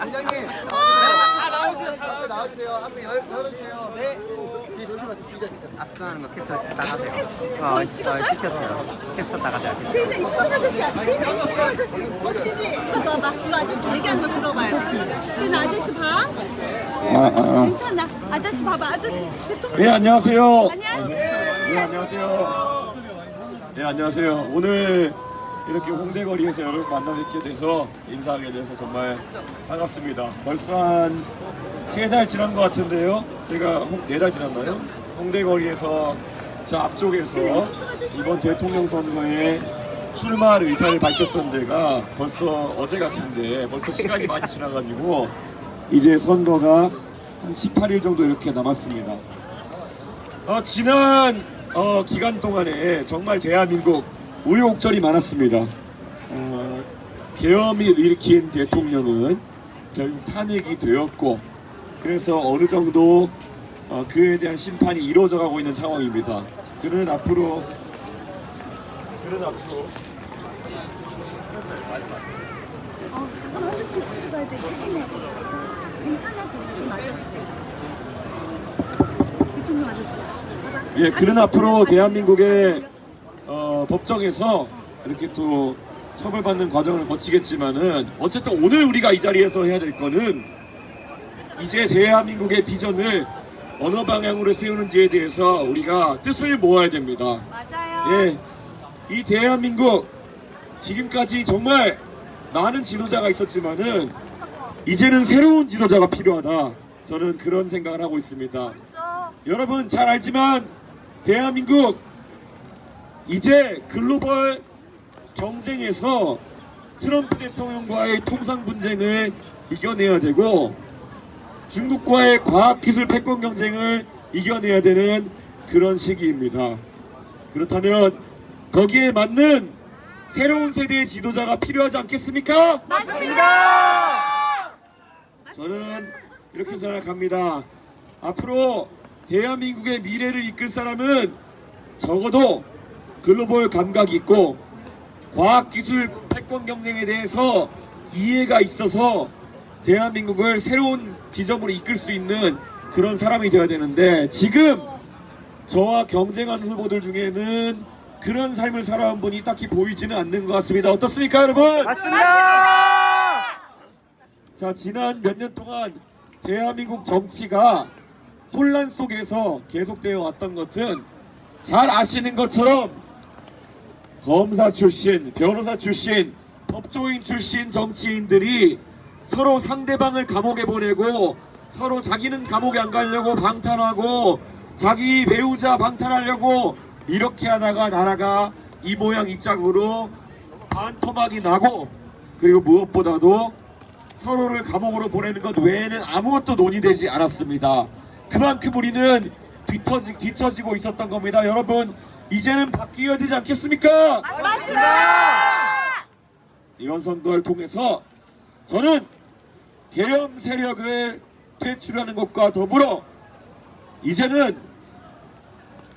부장님 다 나오세요 다 나오세요 앞에 열, 열어주세요 네 조심하세요 압수하는 거 캡처 나가세요. 어, 어, 찍혔어요. 캡처 나가세요. 캡처. 제일 이춘 아저씨야. 이춘 아저씨. 멋지지? 이거 봐봐. 이 아저씨 얘기하는 거 들어봐요. 지금 아저씨 봐. 괜찮아. 아저씨 봐봐. 아저씨. 네 안녕하세요. 안녕하세요. 네 안녕하세요. 네 안녕하세요. 오늘 이렇게 홍대거리에서 여러분 만나 뵙게 돼서 인사하게 돼서 정말 반갑습니다. 벌써 한 세 달 지난 것 같은데요. 제가 네 달 지났나요? 홍대거리에서 저 앞쪽에서 이번 대통령 선거에 출마할 의사를 밝혔던 데가 벌써 어제 같은데 벌써 시간이 많이 지나가지고 이제 선거가 한 18일 정도 이렇게 남았습니다. 어, 지난 어, 기간 동안에 정말 대한민국 우여곡절이 많았습니다. 어, 계엄을 일으킨 대통령은 결국 탄핵이 되었고 그래서 어느 정도 어, 그에 대한 심판이 이루어져 가고 있는 상황입니다. 그는 앞으로 그는 앞으로 어, 잠깐 아저씨 들어가야 돼. 괜찮아. 괜찮아 지금 맞아. 대통령 아저씨. 예, 그는 앞으로 대한민국의 어, 법정에서 이렇게 또 처벌받는 과정을 거치겠지만은 어쨌든 오늘 우리가 이 자리에서 해야 될 거는 이제 대한민국의 비전을 어느 방향으로 세우는지에 대해서 우리가 뜻을 모아야 됩니다. 맞아요. 예, 이 대한민국 지금까지 정말 많은 지도자가 있었지만은 이제는 새로운 지도자가 필요하다. 저는 그런 생각을 하고 있습니다. 여러분 잘 알지만 대한민국 이제 글로벌 경쟁에서 트럼프 대통령과의 통상 분쟁을 이겨내야 되고 중국과의 과학기술 패권 경쟁을 이겨내야 되는 그런 시기입니다. 그렇다면 거기에 맞는 새로운 세대의 지도자가 필요하지 않겠습니까? 저는 이렇게 생각합니다. 앞으로 대한민국의 미래를 이끌 사람은 적어도 글로벌 감각이 있고 과학기술 패권 경쟁에 대해서 이해가 있어서 대한민국을 새로운 지점으로 이끌 수 있는 그런 사람이 되어야 되는데 지금 저와 경쟁하는 후보들 중에는 그런 삶을 살아온 분이 딱히 보이지는 않는 것 같습니다. 어떻습니까, 여러분? 맞습니다. 자 지난 몇 년 동안 대한민국 정치가 혼란 속에서 계속되어 왔던 것은 잘 아시는 것처럼 검사 출신, 변호사 출신, 법조인 출신 정치인들이 서로 상대방을 감옥에 보내고 서로 자기는 감옥에 안 가려고 방탄하고 자기 배우자 방탄하려고 이렇게 하다가 나라가 이 모양 이 짝으로 반토막이 나고 그리고 무엇보다도 서로를 감옥으로 보내는 것 외에는 아무것도 논의되지 않았습니다. 그만큼 우리는 뒤처지, 뒤처지고 있었던 겁니다. 여러분, 이제는 바뀌어야 되지 않겠습니까? 이번 선거를 통해서 저는 계엄 세력을 퇴출하는 것과 더불어 이제는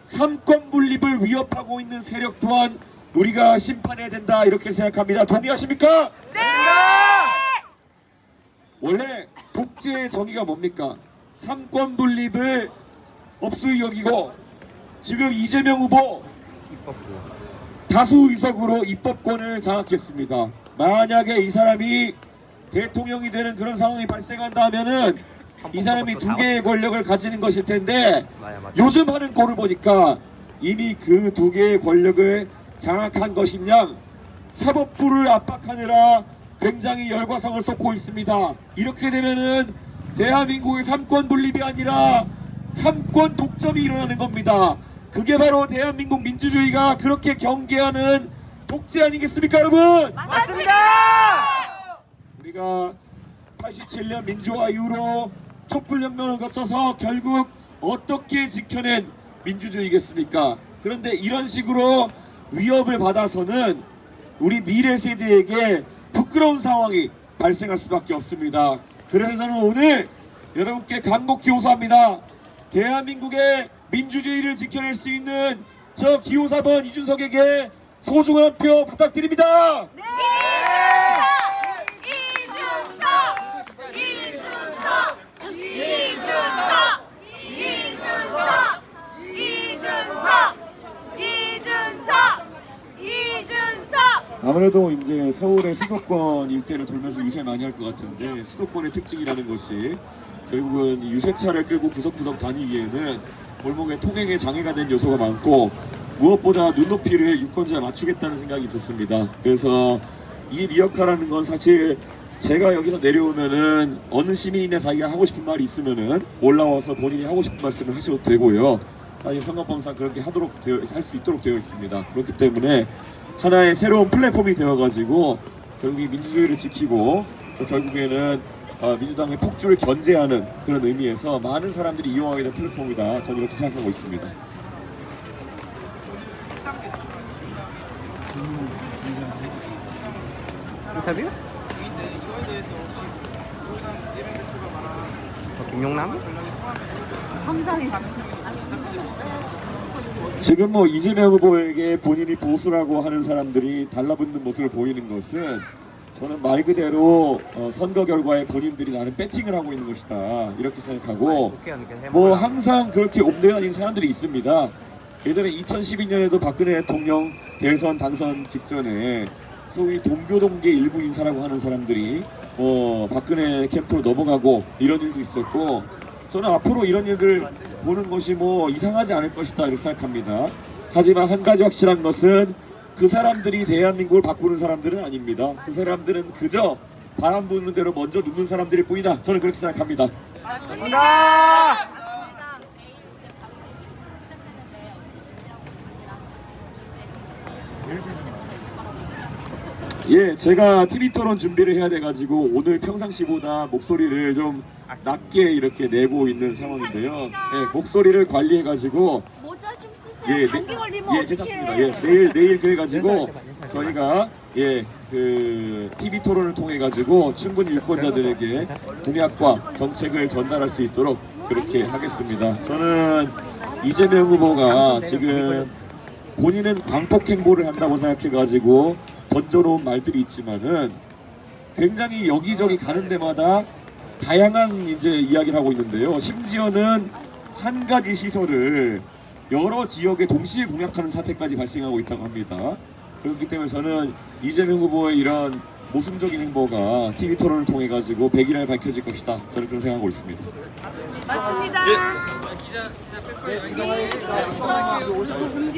삼권 분립을 위협하고 있는 세력 또한 우리가 심판해야 된다 이렇게 생각합니다. 동의하십니까? 원래 독재의 정의가 뭡니까? 삼권 분립을 없이 여기고 지금 이재명 후보 다수 의석으로 입법권을 장악했습니다. 만약에 이 사람이 대통령이 되는 그런 상황이 발생한다면은 이 사람이 두 개의 권력을 가지는 것일 텐데 맞아. 요즘 하는 꼴을 보니까 이미 그 두 개의 권력을 장악한 것이냐 사법부를 압박하느라 굉장히 열과성을 쏟고 있습니다. 이렇게 되면은 대한민국의 삼권 분립이 아니라 삼권 독점이 일어나는 겁니다. 그게 바로 대한민국 민주주의가 그렇게 경계하는 독재 아니겠습니까, 여러분? 우리가 87년 민주화 이후로 촛불혁명을 거쳐서 결국 어떻게 지켜낸 민주주의겠습니까? 그런데 이런 식으로 위협을 받아서는 우리 미래 세대에게 부끄러운 상황이 발생할 수밖에 없습니다. 그래서 저는 오늘 여러분께 간곡히 호소합니다. 대한민국의 민주주의를 지켜낼 수 있는 저 기호사번 이준석에게 소중한 한표 부탁드립니다. 이준석! 이준석! 이준석! 이준석! 이준석! 이준석! 이준석! 아무래도 이제 서울의 수도권 일대를 돌면서 유세 많이 할 것 같은데 수도권의 특징이라는 것이 결국은 이 유세차를 끌고 구석구석 다니기에는 골목에 통행에 장애가 된 요소가 많고 무엇보다 눈높이를 유권자에 맞추겠다는 생각이 있었습니다. 그래서 이 리어카라는 건 사실 제가 여기서 내려오면은 어느 시민이나 자기가 하고 싶은 말이 있으면은 올라와서 본인이 하고 싶은 말씀을 하셔도 되고요. 사실 선거법상 그렇게 하도록 할 수 있도록 되어 있습니다. 그렇기 때문에 하나의 새로운 플랫폼이 되어가지고 결국 이 민주주의를 지키고 또 결국에는 어, 민주당의 폭주를 견제하는 그런 의미에서 많은 사람들이 이용하게 된 플랫폼이다. 저는 이렇게 생각하고 있습니다. 인터뷰? 어, 김용남? 황당해 진짜. 아니 부산으로 써야지. 지금 뭐 이재명 후보에게 본인이 보수라고 하는 사람들이 달라붙는 모습을 보이는 것은 저는 말 그대로 어, 선거 결과에 본인들이 나는 배팅을 하고 있는 것이다 이렇게 생각하고. 뭐 항상 그렇게 옴대다니는 사람들이 있습니다. 예전에 2012년에도 박근혜 대통령 대선 당선 직전에 소위 동교동계 일부 인사라고 하는 사람들이 뭐 박근혜 캠프로 넘어가고 이런 일도 있었고 저는 앞으로 이런 일들 보는 것이 뭐 이상하지 않을 것이다 이렇게 생각합니다. 하지만 한 가지 확실한 것은 그 사람들이 대한민국을 바꾸는 사람들은 아닙니다. 그 사람들은 그저 바람 부는 대로 먼저 눕는 사람들일 뿐이다. 저는 그렇게 생각합니다. 감사합니다. 예, 제가 TV 토론 준비를 해야 돼가지고 오늘 평상시보다 목소리를 좀 낮게 이렇게 내고 있는 상황인데요. 예, 목소리를 관리해가지고. 예, 감기 네, 걸리면 예, 어떡해. 괜찮습니다. 예, 내일 내일 그래 가지고 인사할게요, 인사할게요. 저희가 예, 그 TV 토론을 통해 가지고 충분히 유권자들에게 공약과 정책을 전달할 수 있도록 그렇게 하겠습니다. 저는 이재명 후보가 지금 본인은 광폭 행보를 한다고 생각해 가지고 던져놓은 말들이 있지만은 굉장히 여기저기 가는 데마다 다양한 이제 이야기를 하고 있는데요. 심지어는 한 가지 시설을 여러 지역에 동시에 공약하는 사태까지 발생하고 있다고 합니다. 그렇기 때문에 저는 이재명 후보의 이런 모순적인 행보가 TV 토론을 통해 가지고 백일날 밝혀질 것이다. 저는 그런 생각하고 있습니다. 맞습니다. 네, 이거 50분